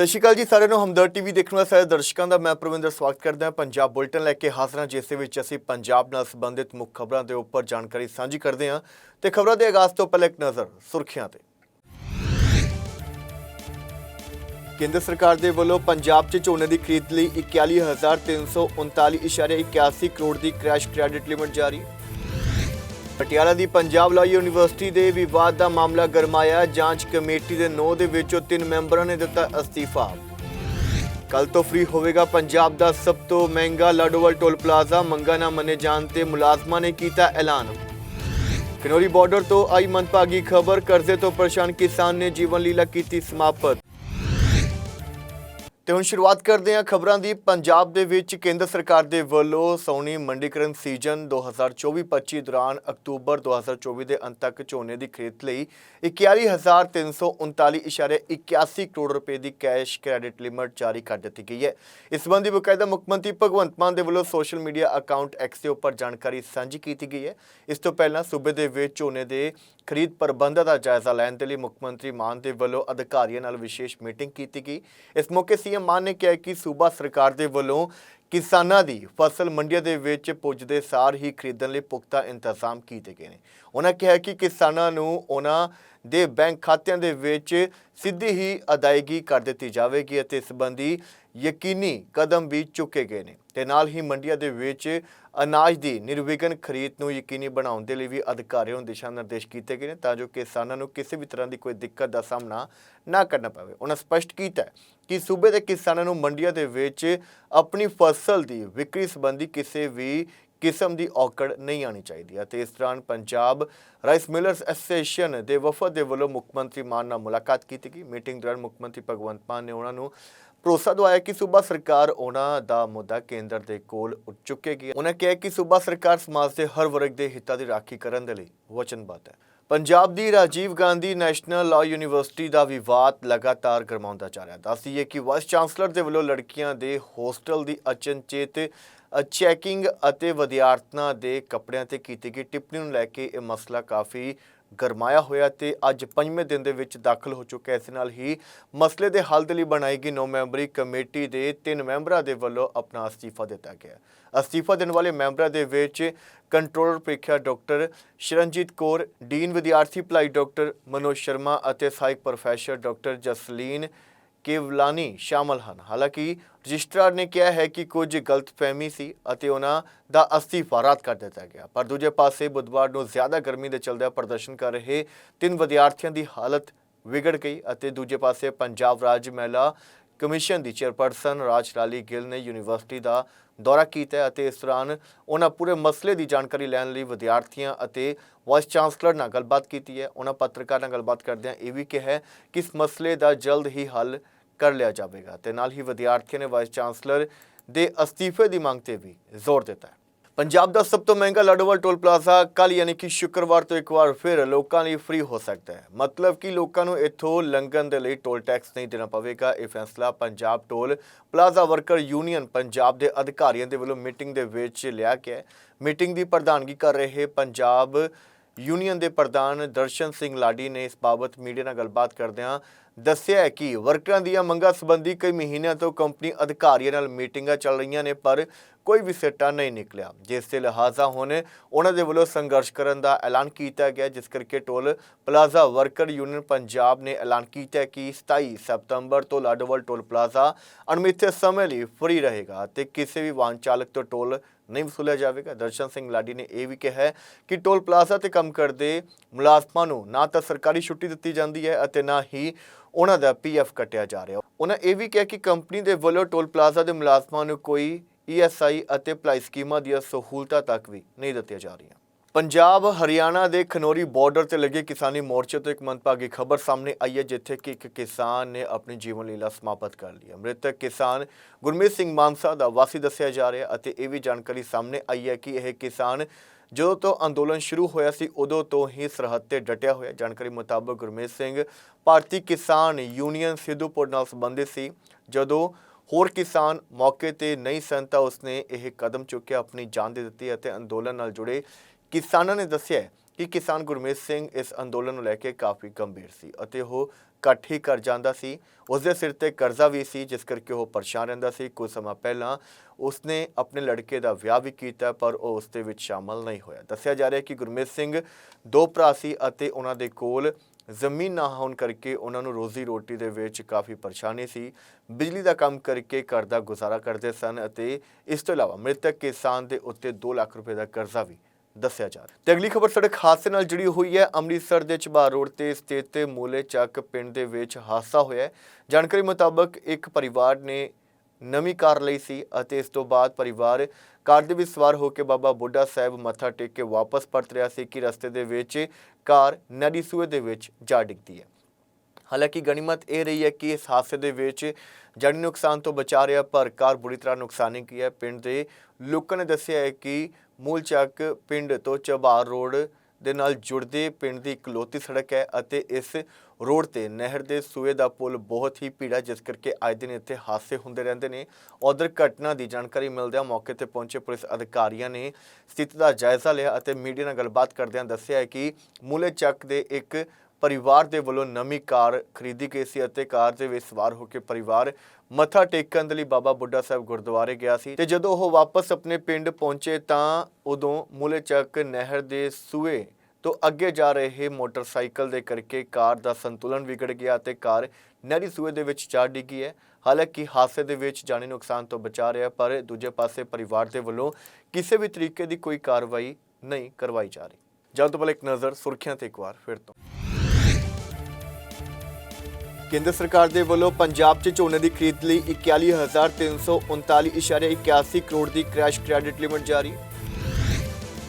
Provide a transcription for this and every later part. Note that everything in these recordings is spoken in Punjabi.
ਸਤਿ ਸ਼੍ਰੀ ਅਕਾਲ ਜੀ, ਸਾਰਿਆਂ ਨੂੰ ਹਮਦਰਦ ਟੀਵੀ ਦੇਖਣ ਵਾਲੇ ਸਾਰੇ ਦਰਸ਼ਕਾਂ ਦਾ ਮੈਂ ਪ੍ਰਵਿੰਦਰ ਸਵਾਗਤ ਕਰਦਾ ਹਾਂ। ਪੰਜਾਬ ਬੁਲਟਨ ਲੈ ਕੇ ਹਾਜ਼ਰ ਹਾਂ ਜਿਸ ਦੇ ਵਿੱਚ ਅਸੀਂ ਪੰਜਾਬ ਨਾਲ ਸੰਬੰਧਿਤ ਮੁੱਖ ਖਬਰਾਂ ਦੇ ਉੱਪਰ ਜਾਣਕਾਰੀ ਸਾਂਝੀ ਕਰਦੇ ਹਾਂ ਤੇ ਖਬਰਾਂ ਦੇ ਆਗਾਜ਼ ਤੋਂ ਪਹਿਲਾਂ ਇੱਕ ਨਜ਼ਰ ਸੁਰਖੀਆਂ ਤੇ। ਕੇਂਦਰ ਸਰਕਾਰ ਦੇ ਵੱਲੋਂ ਪੰਜਾਬ 'ਚ ਝੋਨੇ ਦੀ ਖਰੀਦ ਲਈ 41339.81 ਕਰੋੜ ਦੀ ਕ੍ਰੈਸ਼ ਕ੍ਰੈਡਿਟ ਲਿਮਟ ਜਾਰੀ। ਪਟਿਆਲਾ ਦੀ ਪੰਜਾਬ ਲਾ ਯੂਨੀਵਰਸਿਟੀ ਦੇ ਵਿਵਾਦ ਦਾ ਮਾਮਲਾ ਗਰਮਾਇਆ। ਜਾਂਚ ਕਮੇਟੀ ਦੇ 9 ਦੇ ਵਿੱਚੋਂ 3 ਮੈਂਬਰਾਂ ਨੇ ਦਿੱਤਾ ਅਸਤੀਫਾ। ਕੱਲ ਤੋਂ ਫ੍ਰੀ ਹੋਵੇਗਾ ਪੰਜਾਬ ਦਾ ਸਭ ਤੋਂ ਮਹਿੰਗਾ ਲਾਡੋਵਾਲ ਟੋਲ ਪਲਾਜ਼ਾ। ਮੰਗਾ ਨਾ ਮੰਨੇ ਜਾਣ ਤੇ ਮੁਲਾਜ਼ਮਾਂ ਨੇ ਕੀਤਾ ਐਲਾਨ। ਕਿਨੋਰੀ ਬਾਰਡਰ ਤੋਂ ਆਈ ਮੰਦਭਾਗੀ ਖਬਰ, ਕਰਜ਼ੇ ਤੋਂ ਪਰੇਸ਼ਾਨ ਕਿਸਾਨ ਨੇ ਜੀਵਨ ਲੀਲਾ ਕੀਤੀ ਸਮਾਪਤ। ਤੇ ਹੁਣ ਸ਼ੁਰੂਆਤ ਕਰਦੇ ਹਾਂ ਖਬਰਾਂ ਦੀ। ਪੰਜਾਬ ਦੇ ਵਿੱਚ ਕੇਂਦਰ ਸਰਕਾਰ ਦੇ ਵੱਲੋਂ ਸੌਣੀ ਮੰਡੀਕਰਨ ਸੀਜ਼ਨ 2024-25 ਦੌਰਾਨ ਅਕਤੂਬਰ 2024 ਦੇ ਅੰਤ ਤੱਕ ਝੋਨੇ ਦੀ ਖਰੀਦ ਲਈ 41339.81 ਕਰੋੜ ਰੁਪਏ ਦੀ ਕੈਸ਼ ਕ੍ਰੈਡਿਟ ਲਿਮਟ ਜਾਰੀ ਕਰ ਦਿੱਤੀ ਗਈ ਹੈ। ਇਸ ਸੰਬੰਧੀ ਬਕਾਇਦਾ ਮੁੱਖ ਮੰਤਰੀ ਭਗਵੰਤ ਮਾਨ ਦੇ ਵੱਲੋਂ ਸੋਸ਼ਲ ਮੀਡੀਆ ਅਕਾਊਂਟ ਐਕਸ ਦੇ ਉੱਪਰ ਜਾਣਕਾਰੀ ਸਾਂਝੀ ਕੀਤੀ ਗਈ ਹੈ। ਇਸ ਤੋਂ ਪਹਿਲਾਂ ਸੂਬੇ ਦੇ ਵਿੱਚ ਝੋਨੇ ਦੇ ਖਰੀਦ ਪ੍ਰਬੰਧਾਂ ਦਾ ਜਾਇਜ਼ਾ ਲੈਣ ਦੇ ਲਈ ਮੁੱਖ ਮੰਤਰੀ ਮਾਨ ਦੇ ਵੱਲੋਂ ਅਧਿਕਾਰੀਆਂ ਨਾਲ ਵਿਸ਼ੇਸ਼ ਮੀਟਿੰਗ ਕੀਤੀ ਗਈ। ਇਸ ਮੌਕੇ ਸੀ ਸੀਐਮ ਮਾਨ ਨੇ ਕਿਹਾ ਕਿ ਸੂਬਾ ਸਰਕਾਰ ਦੇ ਵੱਲੋਂ ਕਿਸਾਨਾਂ ਦੀ ਫਸਲ ਮੰਡੀਆਂ ਦੇ ਵਿੱਚ ਪੁੱਜਦੇ ਸਾਰ ਹੀ ਖਰੀਦਣ ਲਈ ਪੁਖਤਾ ਇੰਤਜ਼ਾਮ ਕੀਤੇ ਗਏ ਨੇ। ਉਹਨਾਂ ਕਿਹਾ ਕਿ ਕਿਸਾਨਾਂ ਨੂੰ ਉਹਨਾਂ ਦੇ ਬੈਂਕ ਖਾਤਿਆਂ ਦੇ ਵਿੱਚ ਸਿੱਧੀ ਹੀ ਅਦਾਇਗੀ ਕਰ ਦਿੱਤੀ ਜਾਵੇਗੀ ਅਤੇ ਇਸ ਸੰਬੰਧੀ ਯਕੀਨੀ ਕਦਮ ਵੀ ਚੁੱਕੇ ਗਏ ਨੇ ਤੇ ਨਾਲ ਹੀ ਮੰਡੀਆਂ ਦੇ ਵਿੱਚ ਅਨਾਜ ਦੀ ਨਿਰਵਿਘਨ ਖਰੀਦ ਨੂੰ ਯਕੀਨੀ ਬਣਾਉਣ ਦੇ ਲਈ ਵੀ ਅਧਿਕਾਰੀਆਂ ਨੂੰ ਦਿਸ਼ਾ ਨਿਰਦੇਸ਼ ਕੀਤੇ ਗਏ ਨੇ ਤਾਂ ਜੋ ਕਿਸਾਨਾਂ ਨੂੰ ਕਿਸੇ ਵੀ ਤਰ੍ਹਾਂ ਦੀ ਕੋਈ ਦਿੱਕਤ ਦਾ ਸਾਹਮਣਾ ਨਾ ਕਰਨਾ ਪਵੇ। ਉਹਨਾਂ ਸਪਸ਼ਟ ਕੀਤਾ ਕਿ ਸੂਬੇ ਦੇ ਕਿਸਾਨਾਂ ਨੂੰ ਮੰਡੀਆਂ ਦੇ ਵਿੱਚ ਆਪਣੀ ਫਸਲ ਦੀ ਵਿਕਰੀ ਸੰਬੰਧੀ ਕਿਸੇ ਵੀ ਕਿਸਮ ਦੀ ਔਕੜ ਨਹੀਂ ਆਣੀ ਚਾਹੀਦੀ ਅਤੇ ਇਸ ਦੌਰਾਨ ਪੰਜਾਬ ਰਾਈਸ ਮਿਲਰਸ ਐਸੋਸੀਏਸ਼ਨ ਦੇ ਵਫਦ ਦੇ ਵੱਲੋਂ ਮੁੱਖ ਮੰਤਰੀ ਮਾਨ ਨਾਲ ਮੁਲਾਕਾਤ ਕੀਤੀ ਗਈ। ਮੀਟਿੰਗ ਦੌਰਾਨ ਮੁੱਖ ਮੰਤਰੀ ਭਗਵੰਤ ਮਾਨ ਨੇ ਉਹਨਾਂ ਨੂੰ ਭਰੋਸਾ ਦਵਾਇਆ ਕਿ ਸੂਬਾ ਸਰਕਾਰ ਉਹਨਾਂ ਦਾ ਮੁੱਦਾ ਕੇਂਦਰ ਦੇ ਕੋਲ ਚੁੱਕੇਗੀ। ਉਹਨਾਂ ਕਿਹਾ ਕਿ ਸੂਬਾ ਸਰਕਾਰ ਸਮਾਜ ਦੇ ਹਰ ਵਰਗ ਦੇ ਹਿੱਤਾਂ ਦੀ ਰਾਖੀ ਕਰਨ ਦੇ ਲਈ ਵਚਨਬੱਧ ਹੈ। ਪੰਜਾਬ ਦੀ Rajiv Gandhi national law university ਦਾ ਵਿਵਾਦ ਲਗਾਤਾਰ ਗਰਮਾਉਂਦਾ ਜਾ ਰਿਹਾ ਦੱਸਦੀ ਹੈ ਕਿ ਵਾਈਸ ਚਾਂਸਲਰ ਦੇ ਵੱਲੋਂ ਲੜਕੀਆਂ ਦੇ ਹੋਸਟਲ ਦੀ ਅਚਨਚੇਤ ਚੈਕਿੰਗ ਅਤੇ ਵਿਦਿਆਰਥਣਾਂ ਦੇ ਕੱਪੜਿਆਂ ਤੇ ਕੀਤੀ ਗਈ ਟਿੱਪਣੀ ਨੂੰ ਲੈ ਕੇ ਇਹ ਮਸਲਾ ਕਾਫੀ ਗਰਮਾਇਆ ਹੋਇਆ ਤੇ ਅੱਜ ਪੰਜਵੇਂ ਦਿਨ ਦੇ ਵਿੱਚ ਦਾਖਲ ਹੋ ਚੁੱਕਾ ਇਸ ਨਾਲ ਹੀ ਮਸਲੇ ਦੇ ਹੱਲ ਦੇ ਲਈ ਬਣਾਈ ਗਈ ਨੌ ਮੈਂਬਰੀ ਕਮੇਟੀ ਦੇ ਤਿੰਨ ਮੈਂਬਰਾਂ ਦੇ ਵੱਲੋਂ ਆਪਣਾ ਅਸਤੀਫਾ ਦਿੱਤਾ ਗਿਆ ਅਸਤੀਫਾ ਦੇਣ ਵਾਲੇ ਮੈਂਬਰਾਂ ਦੇ ਵਿੱਚ ਕੰਟਰੋਲਰ ਪ੍ਰੀਖਿਆ ਡਾਕਟਰ ਸ਼ਰਨਜੀਤ ਕੌਰ, ਡੀਨ ਵਿਦਿਆਰਥੀ ਭਲਾਈ ਡਾਕਟਰ ਮਨੋਜ ਸ਼ਰਮਾ ਅਤੇ ਸਹਾਇਕ ਪ੍ਰੋਫੈਸਰ ਡਾਕਟਰ ਜਸਲੀਨ ਕੇਵਲਾਨੀ ਸ਼ਾਮਲ ਹਨ। ਹਾਲਾਂਕਿ ਰਜਿਸਟਰਾਰ ਨੇ ਕਿਹਾ ਹੈ ਕਿ ਕੁਝ ਗਲਤਫਹਿਮੀ ਸੀ ਅਤੇ ਉਹਨਾਂ ਦਾ ਅਸਤੀਫਾ ਰੱਦ ਕਰ ਦਿੱਤਾ ਗਿਆ। ਪਰ ਦੂਜੇ ਪਾਸੇ ਬੁੱਧਵਾਰ ਨੂੰ ਜ਼ਿਆਦਾ ਗਰਮੀ ਦੇ ਚਲਦਿਆਂ ਪ੍ਰਦਰਸ਼ਨ ਕਰ ਰਹੇ ਤਿੰਨ ਵਿਦਿਆਰਥੀਆਂ ਦੀ ਹਾਲਤ ਵਿਗੜ ਗਈ ਅਤੇ ਦੂਜੇ ਪਾਸੇ ਪੰਜਾਬ ਰਾਜ ਮਹਿਲਾ ਕਮਿਸ਼ਨ ਦੀ ਚੇਅਰਪਰਸਨ ਰਾਜ ਲਾਲੀ ਗਿੱਲ ਨੇ ਯੂਨੀਵਰਸਿਟੀ ਦਾ ਦੌਰਾ ਕੀਤਾ ਅਤੇ ਇਸ ਦੌਰਾਨ ਉਹਨਾਂ ਪੂਰੇ ਮਸਲੇ ਦੀ ਜਾਣਕਾਰੀ ਲੈਣ ਲਈ ਵਿਦਿਆਰਥੀਆਂ ਅਤੇ ਵਾਈਸ ਚਾਂਸਲਰ ਨਾਲ ਗੱਲਬਾਤ ਕੀਤੀ ਹੈ। ਉਹਨਾਂ ਪੱਤਰਕਾਰ ਨਾਲ ਗੱਲਬਾਤ ਕਰਦਿਆਂ ਇਹ ਵੀ ਕਿਹਾ ਕਿ ਇਸ ਮਸਲੇ ਦਾ ਜਲਦ ਹੀ ਹੱਲ ਕਰ ਲਿਆ ਜਾਵੇਗਾ ਤੇ ਨਾਲ ਹੀ ਵਿਦਿਆਰਥੀਆਂ ਨੇ ਵਾਈਸ ਚਾਂਸਲਰ ਦੇ ਅਸਤੀਫੇ ਦੀ ਮੰਗ ਤੇ ਵੀ ਜ਼ੋਰ ਦਿੱਤਾ ਹੈ। ਪੰਜਾਬ ਦਾ ਸਭ ਤੋਂ ਮਹਿੰਗਾ ਲਾਡੋਵਾਲ ਟੋਲ ਪਲਾਜ਼ਾ ਕੱਲ ਯਾਨੀ ਕਿ ਸ਼ੁੱਕਰਵਾਰ ਤੋਂ ਇੱਕ ਵਾਰ ਫਿਰ ਲੋਕਾਂ ਲਈ ਫ੍ਰੀ ਹੋ ਸਕਦਾ ਹੈ। ਮਤਲਬ ਕਿ ਲੋਕਾਂ ਨੂੰ ਇੱਥੋਂ ਲੰਘਣ ਦੇ ਲਈ ਟੋਲ ਟੈਕਸ ਨਹੀਂ ਦੇਣਾ ਪਵੇਗਾ। ਇਹ ਫੈਸਲਾ Punjab toll plaza worker union Punjab ਦੇ ਅਧਿਕਾਰੀਆਂ ਦੇ ਵੱਲੋਂ ਮੀਟਿੰਗ ਦੇ ਵਿੱਚ ਲਿਆ ਗਿਆ ਮੀਟਿੰਗ ਦੀ ਪ੍ਰਧਾਨਗੀ ਕਰ ਰਹੇ ਪੰਜਾਬ ਯੂਨੀਅਨ ਦੇ ਪ੍ਰਧਾਨ ਦਰਸ਼ਨ ਸਿੰਘ ਲਾਡੀ ਨੇ ਇਸ ਬਾਬਤ ਮੀਡੀਆ ਨਾਲ ਗੱਲਬਾਤ ਕਰਦਿਆਂ ਦੱਸਿਆ ਕਿ ਵਰਕਰਾਂ ਦੀਆਂ ਮੰਗਾਂ ਸੰਬੰਧੀ ਕਈ ਮਹੀਨਿਆਂ ਤੋਂ ਕੰਪਨੀ ਅਧਿਕਾਰੀਆਂ ਨਾਲ ਮੀਟਿੰਗਾਂ ਚੱਲ ਰਹੀਆਂ ਨੇ, ਪਰ ਕੋਈ ਵੀ ਸਿੱਟਾ ਨਹੀਂ ਨਿਕਲਿਆ। ਜਿਸ ਦੇ ਲਿਹਾਜ਼ਾ ਹੁਣ ਉਹਨਾਂ ਦੇ ਵੱਲੋਂ ਸੰਘਰਸ਼ ਕਰਨ ਦਾ ਐਲਾਨ ਕੀਤਾ ਗਿਆ, ਜਿਸ ਕਰਕੇ toll plaza worker union Punjab ਨੇ ਐਲਾਨ ਕੀਤਾ ਕਿ 27 ਸਤੰਬਰ ਤੋਂ ਲਾਡੋਵਾਲ ਟੋਲ ਪਲਾਜ਼ਾ ਅਣਮਿੱਥੇ ਸਮੇਂ ਲਈ ਫਰੀ ਰਹੇਗਾ ਤੇ ਕਿਸੇ ਵੀ ਵਾਹਨ ਚਾਲਕ ਤੋਂ ਟੋਲ ਨਹੀਂ ਵਸੂਲਿਆ ਜਾਵੇਗਾ। ਦਰਸ਼ਨ ਸਿੰਘ ਲਾਡੀ ਨੇ ਇਹ ਵੀ ਕਿਹਾ ਕਿ ਟੋਲ ਪਲਾਜ਼ਾ ਤੇ ਕੰਮ ਕਰਦੇ ਮੁਲਾਜ਼ਮਾਂ ਨੂੰ ਨਾ ਤਾਂ ਸਰਕਾਰੀ ਛੁੱਟੀ ਦਿੱਤੀ ਜਾਂਦੀ ਹੈ ਅਤੇ ਨਾ ਹੀ ਉਹਨਾਂ ਦਾ ਪੀਐਫ ਕੱਟਿਆ ਜਾ ਰਿਹਾ। ਉਹਨਾਂ ਇਹ ਵੀ ਕਿਹਾ ਕਿ ਕੰਪਨੀ ਦੇ ਵੱਲੋਂ ਟੋਲ ਪਲਾਜ਼ਾ ਦੇ ਮੁਲਾਜ਼ਮਾਂ ਨੂੰ ਕੋਈ ਈਐਸਆਈ ਅਤੇ ਭਲਾਈ ਸਕੀਮਾਂ ਦੀਆਂ ਸਹੂਲਤਾਂ ਤੱਕ ਵੀ ਨਹੀਂ ਦਿੱਤੀਆਂ ਜਾ ਰਹੀਆਂ। ਪੰਜਾਬ, ਹਰਿਆਣਾ ਦੇ ਖਨੌਰੀ ਬਾਰਡਰ ਤੇ ਲੱਗੇ ਕਿਸਾਨੀ ਮੋਰਚੇ ਤੋਂ ਇੱਕ ਮੰਦਭਾਗੀ ਖਬਰ ਸਾਹਮਣੇ ਆਈ ਹੈ, ਜਿੱਥੇ ਕਿ ਇੱਕ ਕਿਸਾਨ ਨੇ ਆਪਣੀ ਜੀਵਨ ਲੀਲਾ ਸਮਾਪਤ ਕਰ ਲਈ। ਮ੍ਰਿਤਕ ਕਿਸਾਨ ਗੁਰਮੀਤ ਸਿੰਘ ਮਾਨਸਾ ਦਾ ਵਾਸੀ ਦੱਸਿਆ ਜਾ ਰਿਹਾ ਅਤੇ ਇਹ ਵੀ ਜਾਣਕਾਰੀ ਸਾਹਮਣੇ ਆਈ ਹੈ ਕਿ ਇਹ ਕਿਸਾਨ ਜਦੋਂ ਤੋਂ ਅੰਦੋਲਨ ਸ਼ੁਰੂ ਹੋਇਆ ਸੀ, ਉਦੋਂ ਤੋਂ ਹੀ ਸਰਹੱਦ ਤੇ ਡਟਿਆ ਹੋਇਆ। ਜਾਣਕਾਰੀ ਮੁਤਾਬਕ ਗੁਰਮੀਤ ਸਿੰਘ ਭਾਰਤੀ ਕਿਸਾਨ ਯੂਨੀਅਨ ਸਿੱਧੂਪੁਰ ਨਾਲ ਸੰਬੰਧਿਤ ਸੀ। ਜਦੋਂ ਹੋਰ ਕਿਸਾਨ ਮੌਕੇ ਤੇ ਨਹੀਂ ਸਨ ਤਾਂ ਉਸਨੇ ਇਹ ਕਦਮ ਚੁੱਕਿਆ ਆਪਣੀ ਜਾਨ ਦੇ ਦਿੱਤੀ ਅਤੇ ਅੰਦੋਲਨ ਨਾਲ ਜੁੜੇ। ਕਿਸਾਨਾਂ ਨੇ ਦੱਸਿਆ ਕਿ ਕਿਸਾਨ ਗੁਰਮੀਤ ਸਿੰਘ ਇਸ ਅੰਦੋਲਨ ਨੂੰ ਲੈ ਕੇ ਕਾਫੀ ਗੰਭੀਰ ਸੀ ਅਤੇ ਉਹ ਇਕੱਠ ਹੀ ਕਰ ਜਾਂਦਾ ਸੀ। ਉਸ ਦੇ ਸਿਰ ਤੇ ਕਰਜ਼ਾ ਵੀ ਸੀ, ਜਿਸ ਕਰਕੇ ਉਹ ਪਰੇਸ਼ਾਨ ਰਹਿੰਦਾ ਸੀ। ਕੁਝ ਸਮਾਂ ਪਹਿਲਾਂ ਉਸਨੇ ਆਪਣੇ ਲੜਕੇ ਦਾ ਵਿਆਹ ਵੀ ਕੀਤਾ, ਪਰ ਉਹ ਉਸ ਦੇ ਵਿੱਚ ਸ਼ਾਮਲ ਨਹੀਂ ਹੋਇਆ। ਦੱਸਿਆ ਜਾ ਰਿਹਾ ਹੈ ਕਿ ਗੁਰਮੀਤ ਸਿੰਘ ਦੋ ਭਰਾ ਸੀ ਅਤੇ ਉਹਨਾਂ ਦੇ ਕੋਲ ਜ਼ਮੀਨ ਨਾ ਹੋਣ ਕਰਕੇ ਉਹਨਾਂ ਨੂੰ ਰੋਜ਼ੀ ਰੋਟੀ ਦੇ ਵਿੱਚ ਕਾਫੀ ਪਰੇਸ਼ਾਨੀ ਸੀ। ਬਿਜਲੀ ਦਾ ਕੰਮ ਕਰਕੇ ਘਰ ਦਾ ਗੁਜ਼ਾਰਾ ਕਰਦੇ ਸਨ ਅਤੇ ਇਸ ਤੋਂ ਇਲਾਵਾ ਮ੍ਰਿਤਕ ਕਿਸਾਨ ਦੇ ਉੱਤੇ 2 ਲੱਖ ਰੁਪਏ ਦਾ ਕਰਜ਼ਾ ਵੀ ਦੱਸਿਆ ਜਾ ਰਿਹਾ। ਤੇ ਅਗਲੀ ਖਬਰ ਸੜਕ ਹਾਦਸੇ ਨਾਲ ਜੁੜੀ ਹੋਈ ਹੈ। ਅੰਮ੍ਰਿਤਸਰ ਦੇ ਚਬਾਰ ਰੋਡ ਤੇ ਸਥਿਤ ਮੂਲੇ ਚੱਕ ਪਿੰਡ ਦੇ ਵਿੱਚ ਹਾਦਸਾ ਹੋਇਆ ਹੈ। ਜਾਣਕਾਰੀ ਮੁਤਾਬਕ ਇੱਕ ਪਰਿਵਾਰ ਨੇ ਨਵੀਂ ਕਾਰ ਲਈ ਸੀ ਅਤੇ ਇਸ ਤੋਂ ਬਾਅਦ ਪਰਿਵਾਰ ਕਾਰ ਦੇ ਵਿੱਚ ਸਵਾਰ ਹੋ ਕੇ ਬਾਬਾ ਬੁੱਢਾ ਸਾਹਿਬ ਮੱਥਾ ਟੇਕ ਕੇ ਵਾਪਸ ਪਰਤ ਰਿਹਾ ਸੀ ਕਿ ਰਸਤੇ ਦੇ ਵਿੱਚ ਕਾਰ ਨਦੀ ਸੂਏ ਦੇ ਵਿੱਚ ਜਾ ਡਿੱਗਦੀ ਹੈ। ਹਾਲਾਂਕਿ ਗਨੀਮਤ ਇਹ ਰਹੀ ਹੈ ਕਿ ਇਸ ਹਾਦਸੇ ਦੇ ਵਿੱਚ ਜਾਨੀ ਨੁਕਸਾਨ ਤੋਂ ਬਚਾ ਰਿਹਾ, ਪਰ ਕਾਰ ਬੁਰੀ ਤਰ੍ਹਾਂ ਨੁਕਸਾਨੀ ਕੀ ਹੈ, ਪਿੰਡ ਦੇ ਲੋਕਾਂ ਨੇ ਦੱਸਿਆ ਹੈ ਕਿ ਮੂਲਚੱਕ ਪਿੰਡ ਤੋਂ ਚਬਾਰ ਰੋਡ ਦੇ ਨਾਲ ਜੁੜਦੇ ਪਿੰਡ ਦੀ ਇਕਲੌਤੀ ਸੜਕ ਹੈ ਅਤੇ ਇਸ ਰੋਡ ਤੇ ਨਹਿਰ ਦੇ ਸੂਏ ਦਾ ਪੁਲ ਬਹੁਤ ਹੀ ਭੀੜਾ, ਜਿਸ ਕਰਕੇ ਅੱਜ ਦਿਨ ਇੱਥੇ ਹਾਦਸੇ ਹੁੰਦੇ ਰਹਿੰਦੇ ਨੇ। ਉਧਰ ਘਟਨਾ ਦੀ ਜਾਣਕਾਰੀ ਮਿਲਦਿਆਂ ਮੌਕੇ ਤੇ ਪਹੁੰਚੇ ਪੁਲਿਸ ਅਧਿਕਾਰੀਆਂ ਨੇ ਸਥਿਤੀ ਦਾ ਜਾਇਜ਼ਾ ਲਿਆ ਅਤੇ ਮੀਡੀਆ ਨਾਲ ਗੱਲਬਾਤ ਕਰਦਿਆਂ ਦੱਸਿਆ ਹੈ ਕਿ ਮੂਲੇ ਚੱਕ ਦੇ ਇੱਕ ਪਰਿਵਾਰ ਦੇ ਵੱਲੋਂ ਨਵੀਂ ਕਾਰ ਖਰੀਦੀ ਗਈ ਸੀ ਅਤੇ ਕਾਰ ਦੇ ਵਿੱਚ ਸਵਾਰ ਹੋ ਕੇ ਪਰਿਵਾਰ ਮੱਥਾ ਟੇਕਣ ਦੇ ਲਈ ਬਾਬਾ ਬੁੱਢਾ ਸਾਹਿਬ ਗੁਰਦੁਆਰੇ ਗਿਆ ਸੀ ਤੇ ਜਦੋਂ ਉਹ ਵਾਪਸ ਆਪਣੇ ਪਿੰਡ ਪਹੁੰਚੇ ਤਾਂ ਉਦੋਂ ਮੂਲੇ ਚੱਕ ਨਹਿਰ ਦੇ ਸੂਏ ਤੋਂ ਅੱਗੇ ਜਾ ਰਹੇ ਮੋਟਰਸਾਈਕਲ ਦੇ ਕਰਕੇ ਕਾਰ ਦਾ ਸੰਤੁਲਨ ਵਿਗੜ ਗਿਆ ਤੇ ਕਾਰ ਨਹਿਰੀ ਸੂਏ ਦੇ ਵਿੱਚ ਜਾ ਡਿੱਗੀ ਹੈ। ਹਾਲਾਂਕਿ ਹਾਦਸੇ ਦੇ ਵਿੱਚ ਜਾਨੀ ਨੁਕਸਾਨ ਤੋਂ ਬਚਾ ਰਿਹਾ, ਪਰ ਦੂਜੇ ਪਾਸੇ ਪਰਿਵਾਰ ਦੇ ਵੱਲੋਂ ਕਿਸੇ ਵੀ ਤਰੀਕੇ ਦੀ ਕੋਈ ਕਾਰਵਾਈ ਨਹੀਂ ਕਰਵਾਈ ਜਾ ਰਹੀ। ਜਲਦ ਤੋਂ ਇੱਕ ਨਜ਼ਰ ਸੁਰਖੀਆਂ ਤੇ ਇੱਕ ਵਾਰ ਫਿਰ ਤੋਂ। ਕੇਂਦਰ ਸਰਕਾਰ ਦੇ ਵੱਲੋਂ ਪੰਜਾਬ 'ਚ ਝੋਨੇ ਦੀ ਖਰੀਦ ਲਈ 41339.81 ਕਰੋੜ ਦੀ ਕ੍ਰੈਸ਼ ਕ੍ਰੈਡਿਟ ਲਿਮਟ ਜਾਰੀ।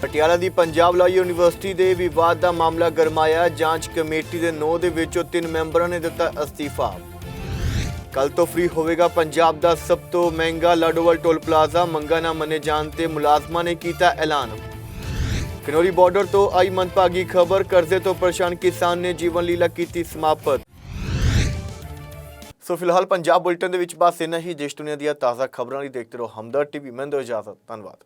ਪਟਿਆਲਾ ਦੀ ਪੰਜਾਬ ਲਾ ਯੂਨੀਵਰਸਿਟੀ ਦੇ ਵਿਵਾਦ ਦਾ ਮਾਮਲਾ ਗਰਮਾਇਆ। ਜਾਂਚ ਕਮੇਟੀ ਦੇ 9 ਦੇ ਵਿੱਚੋਂ 3 ਮੈਂਬਰਾਂ ਨੇ ਦਿੱਤਾ ਅਸਤੀਫਾ। ਕੱਲ ਤੋਂ ਫ੍ਰੀ ਹੋਵੇਗਾ ਪੰਜਾਬ ਦਾ ਸਭ ਤੋਂ ਮਹਿੰਗਾ ਲਾਡੋਵਾਲ ਟੋਲ ਪਲਾਜ਼ਾ। ਮੰਗਾ ਨਾ ਮੰਨੇ ਜਾਣ ਤੇ ਮੁਲਾਜ਼ਮਾਂ ਨੇ ਕੀਤਾ ਐਲਾਨ। ਖਨੌਰੀ ਬਾਰਡਰ ਤੋਂ ਆਈ ਮੰਦਭਾਗੀ ਖਬਰ, ਕਰਜ਼ੇ ਤੋਂ ਪਰੇਸ਼ਾਨ ਕਿਸਾਨ ਨੇ ਜੀਵਨ ਲੀਲਾ ਕੀਤੀ ਸਮਾਪਤ। ਸੋ ਫਿਲਹਾਲ ਪੰਜਾਬ ਬੁਲੇਟਿਨ ਦੇ ਵਿੱਚ ਬਸ ਇੰਨਾ ਹੀ। ਦੇਸ਼ ਦੁਨੀਆ ਦੀਆਂ ਤਾਜ਼ਾ ਖਬਰਾਂ ਲਈ ਦੇਖਦੇ ਰਹੋ ਹਮਦਰ ਟੀਵੀ। ਮੈਂ ਦੋ ਇਜਾਜ਼ਤ ਧੰਨਵਾਦ।